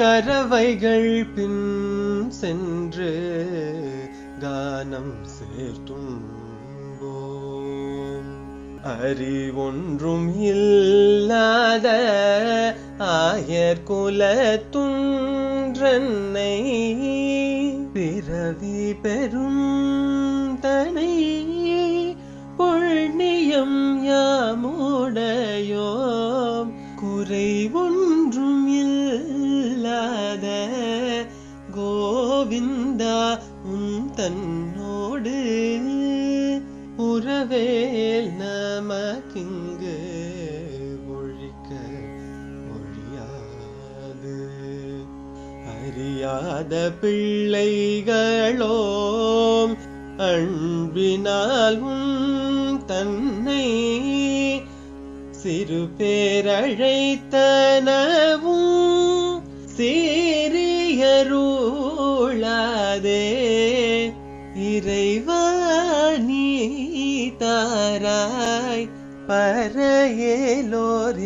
கரவைகள் பின் சென்று கானம் சேர்த்தும் அறிவொன்றும் இல்லாத ஆயர் குலத்துன்றன்னை பிறவி பெரும் தனை புண்ணியம் யாமுடையோம். குறை கோவிந்தா உன் தன்னோடு உறவேல் நமக்கிங்கு ஒழிக்க ஒழியாது. அறியாத பிள்ளைகளோம் அன்பினால் உன் தன்னை சிறு பேரழைத்தன சீரியருளாதே இறைவா நீ தாராய் பரையேலோர்